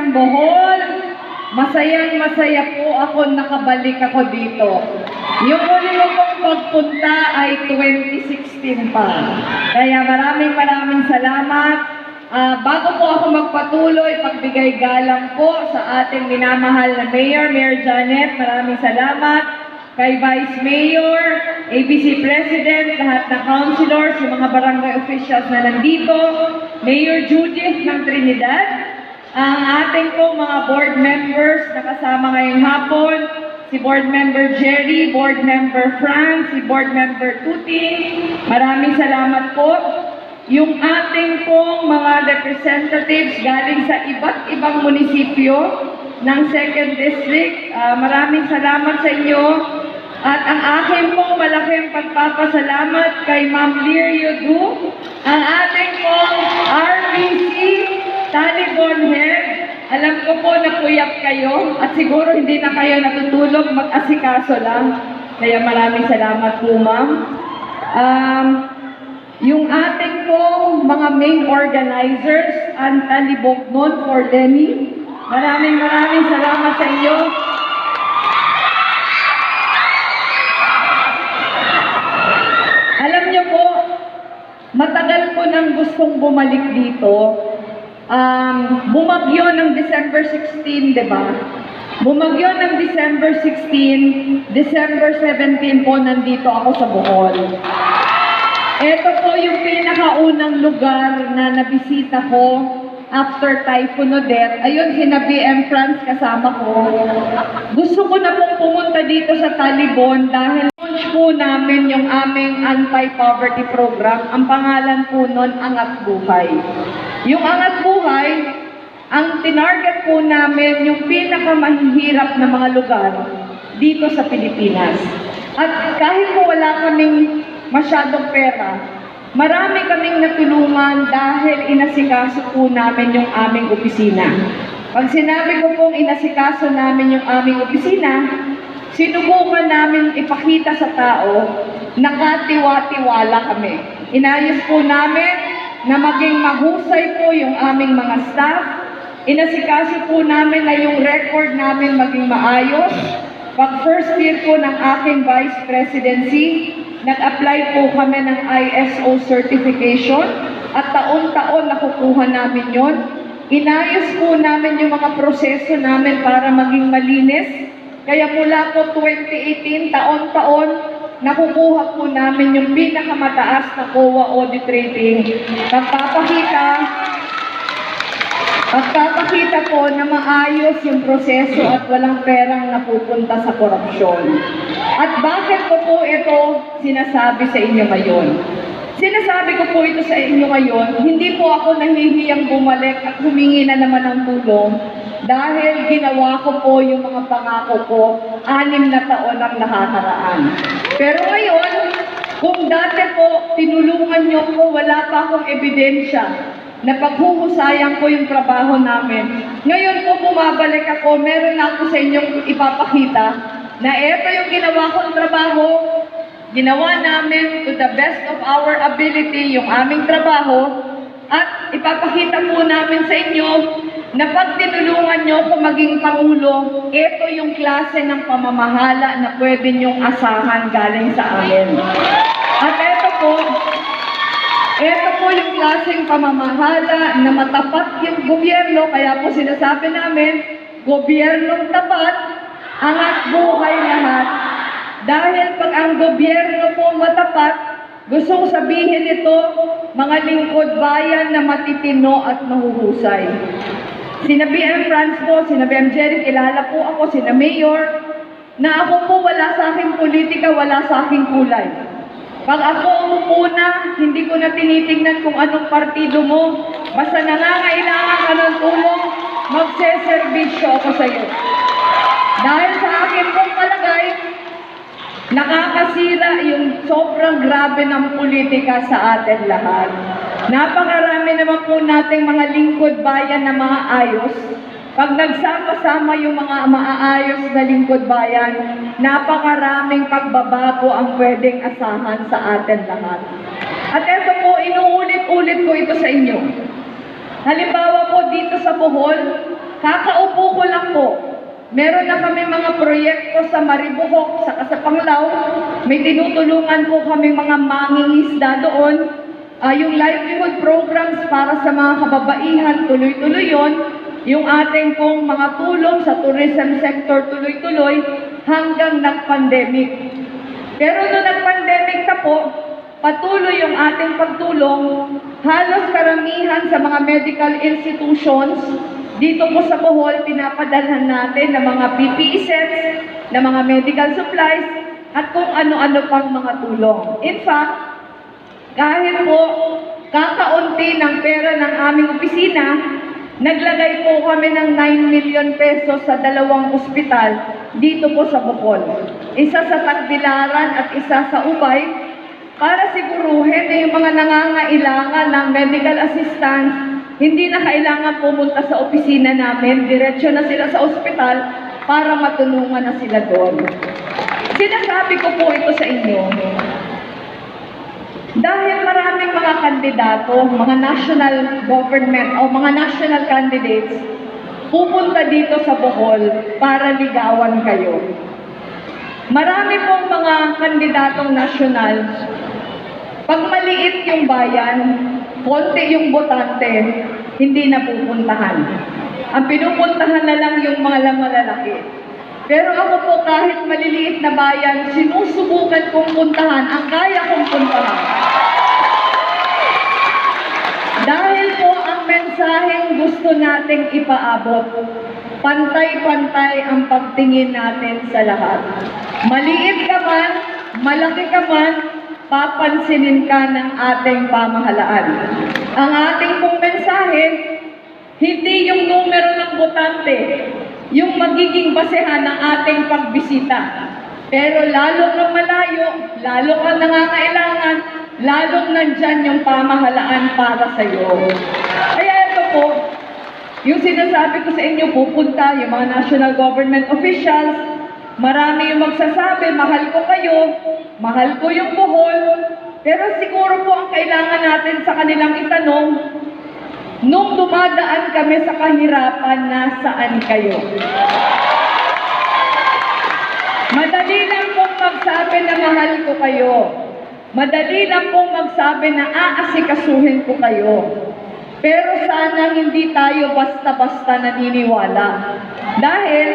Ng Bohol, masayang masaya po ako nakabalik ako dito. Yung uli ko pong pagpunta ay 2016 pa. Kaya maraming maraming salamat. Ah, bago po ako magpatuloy, pagbigay galang po sa ating minamahal na Mayor, Mayor Janet, maraming salamat. Kay Vice Mayor, ABC President, lahat ng councilors, yung mga barangay officials na nandito, Mayor Judith ng Trinidad, ang ating po mga board members na kasama ngayong hapon, si Board Member Jerry, Board Member Franz, si Board Member Tuting, maraming salamat po. Yung ating pong mga representatives galing sa iba't ibang munisipyo ng 2nd District, ah, maraming salamat sa inyo. At ang aking pong malaking pagpapasalamat kay Ma'am Lirio Du, ang ating pong RBC Talibon Head. Alam ko po na puyap kayo at siguro hindi na kayo natutulog, mag-asikaso lang. Kaya maraming salamat po, ma'am. Um, yung ating pong mga main organizers, ang talibok nun for Lenny. Maraming maraming salamat sa inyo. Alam niyo po, matagal ko nang gustong bumalik dito. Um, bumagyo ng December 16, di ba? Bumagyo ng December 16, December 17 po nandito ako sa Bohol. Ito po yung pinakaunang lugar na nabisita ko after Typhoon Odette. Ayun, sina BM France kasama ko. Gusto ko na pong pumunta dito sa Talibon dahil launch po namin yung aming anti-poverty program. Ang pangalan po nun, Angat Buhay. Yung Angat Buhay, ang tinarget po namin yung pinakamahihirap na mga lugar dito sa Pilipinas. At kahit po wala kaming masyadong pera, marami kaming natulungan dahil inasikaso po namin yung aming opisina. Pag sinabi ko pong inasikaso namin yung aming opisina, sinubukan namin ipakita sa tao na katiwa-tiwala kami. Inayos po namin na maging mahusay po yung aming mga staff. Inasikaso po namin na yung record namin maging maayos. Pag first year po ng aking vice presidency, nag-apply po kami ng ISO certification at taon-taon nakukuha namin yon. Inayos po namin yung mga proseso namin para maging malinis. Kaya mula po 2018, taon-taon, nakukuha po namin yung pinakamataas na COA audit rating. Nagpapakita Pagpapakita po na maayos yung proseso at walang perang napupunta sa korupsyon. At bakit ko po ito sinasabi sa inyo ngayon? Sinasabi ko po ito sa inyo ngayon, hindi po ako nahihiyang bumalik at humingi na naman ng tulong dahil ginawa ko po yung mga pangako ko anim na taon ang nakakaraan. Pero ngayon, kung dati po tinulungan niyo ko, wala pa akong ebidensya na paghuhusayan ko yung trabaho namin. Ngayon po bumabalik ako, meron na ako sa inyong ipapakita na ito yung ginawa kong trabaho, ginawa namin to the best of our ability yung aming trabaho, at ipapakita po namin sa inyo na pag tinulungan nyo ako maging Pangulo, ito yung klase ng pamamahala na pwede nyong asahan galing sa amin. At ito po, ito po yung klaseng pamamahala na matapat yung gobyerno, kaya po sinasabi namin, gobyernong tapat, angat buhay lahat. Dahil pag ang gobyerno po matapat, gusto ko sabihin ito, mga lingkod bayan na matitino at mahuhusay. Sina BM France po, sina BM Jerry, kilala po ako, sina Mayor, na ako po wala sa aking politika, wala sa aking kulay. Pag ako umupo na, hindi ko na tinitingnan kung anong partido mo. Basta nangangailangan ka ng tulong, magseservisyo ako sa iyo. Dahil sa akin pong palagay, nakakasira yung sobrang grabe ng politika sa atin lahat. Napakarami naman po nating mga lingkod bayan na mga ayos. Pag nagsama-sama yung mga maaayos na lingkod bayan, napakaraming pagbabago ang pwedeng asahan sa atin lahat. At ito po, inuulit-ulit ko ito sa inyo. Halimbawa po dito sa Bohol, kakaupo ko lang po. Meron na kami mga proyekto sa Maribohok, sa Kasapanglao. May tinutulungan po kami mga mangingisda doon. Ah, yung livelihood programs para sa mga kababaihan, tuloy-tuloy yon. Yung ating pong mga tulong sa tourism sector, tuloy-tuloy hanggang nag-pandemic. Pero nung nag-pandemic na po, patuloy yung ating pagtulong. Halos karamihan sa mga medical institutions, dito po sa Bohol, pinapadalhan natin ng mga PPE sets, ng mga medical supplies, at kung ano-ano pang mga tulong. In fact, kahit po kakaunti ng pera ng aming opisina, naglagay po kami ng 9 million pesos sa dalawang ospital dito po sa Bukol. Isa sa Tagbilaran at isa sa Ubay para siguruhin na yung mga nangangailangan ng medical assistance, hindi na kailangan pumunta sa opisina namin, diretsyo na sila sa ospital para matulungan na sila doon. Sinasabi ko po ito sa inyo, dahil maraming mga kandidato, mga national government o mga national candidates, pupunta dito sa Bohol para ligawan kayo. Marami pong mga kandidatong national, pag maliit yung bayan, konti yung botante, hindi na pupuntahan. Ang pinupuntahan na lang yung mga malalaki. Pero ako po kahit maliliit na bayan, sinusubukan kong puntahan ang kaya kong puntahan. Dahil po ang mensaheng gusto nating ipaabot, pantay-pantay ang pagtingin natin sa lahat. Maliit ka man, malaki ka man, papansinin ka ng ating pamahalaan. Ang ating pong mensahe, hindi yung numero ng botante, yung magiging basehan ng ating pagbisita. Pero lalo kang malayo, lalo kang nangangailangan, lalong nandyan yung pamahalaan para sa iyo. Kaya ito po, yung sinasabi ko sa inyo, pupunta yung mga national government officials, marami yung magsasabi, mahal ko kayo, mahal ko yung buhol, pero siguro po ang kailangan natin sa kanilang itanong, nung dumadaan kami sa kahirapan, nasaan kayo? Madali lang pong magsabi na mahal ko kayo. Madali lang pong magsabi na aasikasuhin ko kayo. Pero sana hindi tayo basta-basta naniniwala. Dahil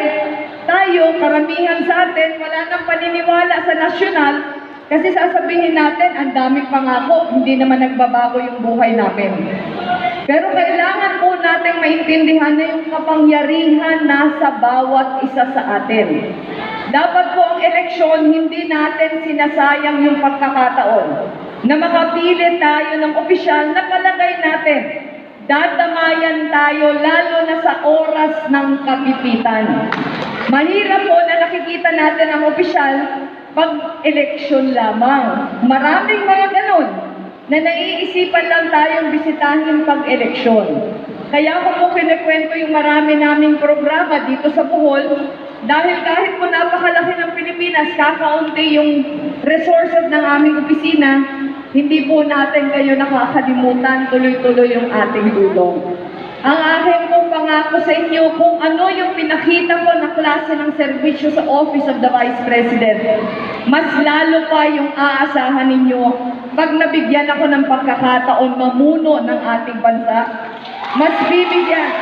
tayo, karamihan sa atin, wala nang paniniwala sa nasyonal kasi sasabihin natin, ang daming pangako, hindi naman nagbabago yung buhay namin. Pero kailangan po nating maintindihan na yung kapangyarihan nasa bawat isa sa atin. Dapat po ang eleksyon, hindi natin sinasayang yung pagkakataon na makapili tayo ng opisyal na palagay natin. Dadamayan tayo lalo na sa oras ng kapipitan. Mahirap po na nakikita natin ang opisyal pag eleksyon lamang. Maraming mga ganon na naiisipan lang tayong bisitahin pag eleksyon. Kaya ko po kinikwento yung marami naming programa dito sa Bohol dahil kahit po napakalaki ng Pilipinas, kakaunti yung resources ng aming opisina, hindi po natin kayo nakakalimutan, tuloy-tuloy yung ating tulong. Ang aking pong pangako sa inyo kung ano yung pinakita ko na klase ng serbisyo sa Office of the Vice President, mas lalo pa yung aasahan ninyo pag nabigyan ako ng pagkakataon mamuno ng ating bansa, mas bibigyan,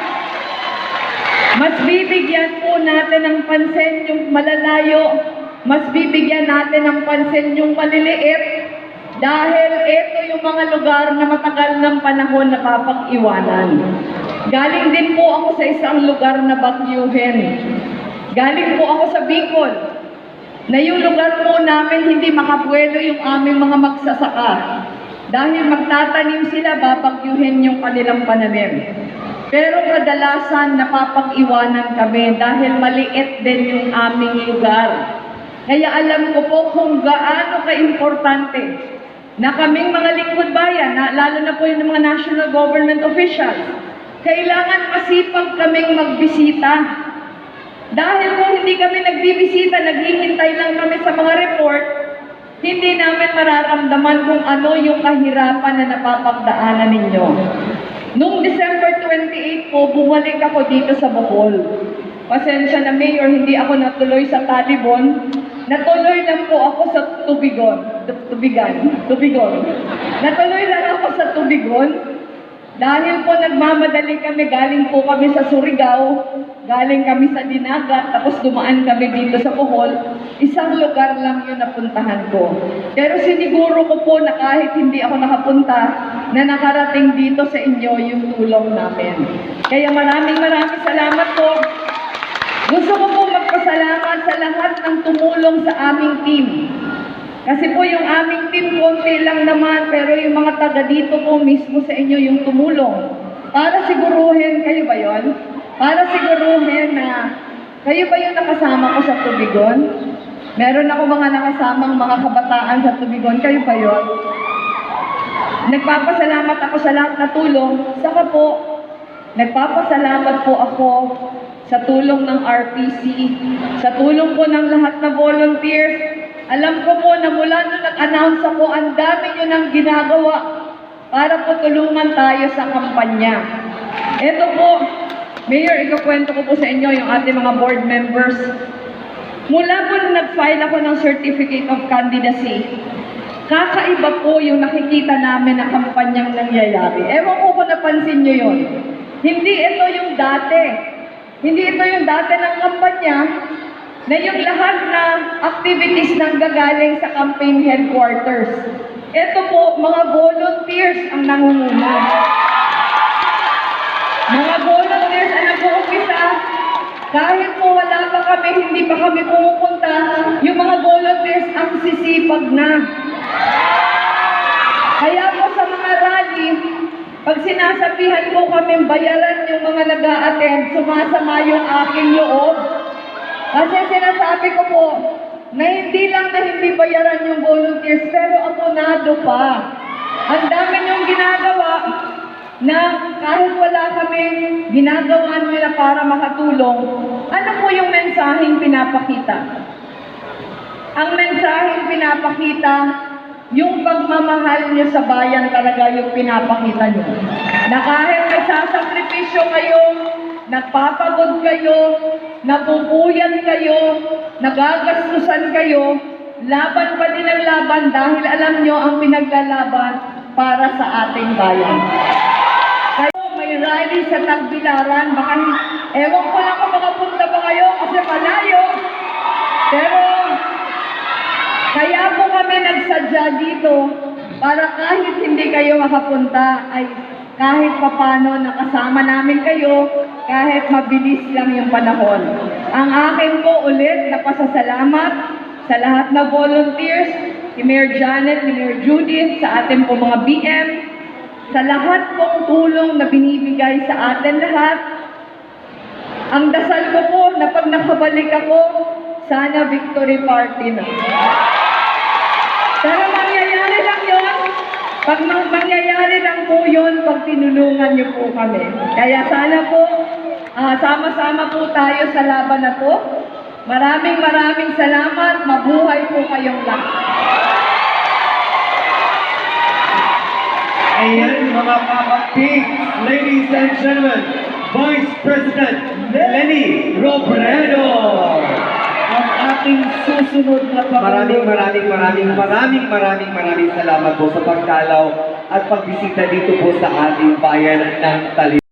mas bibigyan po natin ng pansin yung malalayo, mas bibigyan natin ng pansin yung maliliit, dahil ito yung mga lugar na matagal ng panahon napapag-iwanan. Galing din po ako sa isang lugar na bagyuhin. Galing po ako sa Bicol, na yung lugar po namin hindi makabuelo yung aming mga magsasaka. Dahil magtatanim sila, babagyuhin yung kanilang pananim. Pero kadalasan napapag-iwanan kami dahil maliit din yung aming lugar. Kaya alam ko po kung gaano ka-importante na kaming mga lingkod bayan, na, lalo na po yung mga national government officials, kailangan masipag kaming magbisita. Dahil kung hindi kami nagbibisita, naghihintay lang kami sa mga report, hindi namin mararamdaman kung ano yung kahirapan na napapagdaanan ninyo. Noong December 28 po, bumalik ako dito sa Bohol. Pasensya na Mayor, hindi ako natuloy sa Talibon. Natuloy lang po ako sa Tubigon. Tu- Tubigan. Tubigon. Natuloy lang ako sa Tubigon. Dahil po nagmamadali kami, galing po kami sa Surigao, galing kami sa Dinagat, tapos dumaan kami dito sa Bohol. Isang lugar lang yun napuntahan ko. Pero siniguro ko po na kahit hindi ako nakapunta, na nakarating dito sa inyo yung tulong namin. Kaya maraming maraming salamat po. Gusto ko po magpasalamat sa lahat ng tumulong sa aming team. Kasi po yung aming team, konti lang naman, pero yung mga taga dito po mismo sa inyo yung tumulong. Para siguruhin, kayo ba yon? Para siguruhin na kayo ba yung nakasama ko sa Tubigon? Meron ako mga nakasamang mga kabataan sa Tubigon, kayo ba yon? Nagpapasalamat ako sa lahat na tulong. Saka po, nagpapasalamat po ako sa tulong ng RPC, sa tulong po ng lahat na volunteers. Alam ko po na mula nung nag-announce ako, ang dami nyo nang ginagawa para po tulungan tayo sa kampanya. Ito po, Mayor, ikukwento ko po sa inyo yung ating mga board members. Mula po nung nag-file ako ng Certificate of Candidacy, kakaiba po yung nakikita namin na kampanyang nangyayari. Ewan ko kung napansin nyo yun. Hindi ito yung dati. Hindi ito yung dati ng kampanya na yung lahat na activities nang gagaling sa campaign headquarters. Ito po, mga volunteers ang nangunguna. Mga volunteers ang nag-uumpisa, kahit po wala pa kami, hindi pa kami pumupunta, yung mga volunteers ang sisipag na. Kaya po sa mga rally, pag sinasabihan ko kami bayaran yung mga nag attend sumasama yung aking loob. Kasi sinasabi ko po, na hindi lang na hindi bayaran yung volunteers, pero abonado pa. Ang dami niyong ginagawa na kahit wala kami ginagawa niyo na para makatulong, ano po yung mensaheng pinapakita? Ang mensaheng pinapakita, yung pagmamahal niyo sa bayan talaga yung pinapakita niyo. Na kahit nagsasakripisyo kayo, nagpapagod kayo, napupuyan kayo, nagagastusan kayo, laban pa din ang laban dahil alam nyo ang pinaglalaban para sa ating bayan. Kayo may rally sa Tagbilaran, baka ewan ko lang kung makapunta ba kayo kasi malayo. Pero kami nagsadya dito para kahit hindi kayo makapunta ay kahit papano nakasama namin kayo kahit mabilis lang yung panahon. Ang akin po ulit na pasasalamat sa lahat na volunteers, si Mayor Janet, si Mayor Judith, sa ating po mga BM, sa lahat pong tulong na binibigay sa atin lahat. Ang dasal ko po na pag nakabalik ako, sana victory party na. Pero mangyayari lang yun. Pag mang- mangyayari lang po yun, pag tinulungan niyo po kami. Kaya sana po, ah, sama-sama po tayo sa laban na po. Maraming maraming salamat. Mabuhay po kayong lahat. Ayan mga kapatid, ladies and gentlemen, Vice President Lenny Robredo. Ating susunod na Maraming maraming maraming maraming maraming maraming salamat po sa pagdalaw at pagbisita dito po sa ating bayan ng Tali.